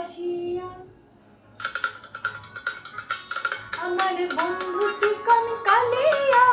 আসিয়া আমার বন্ধু চিকন কালিয়া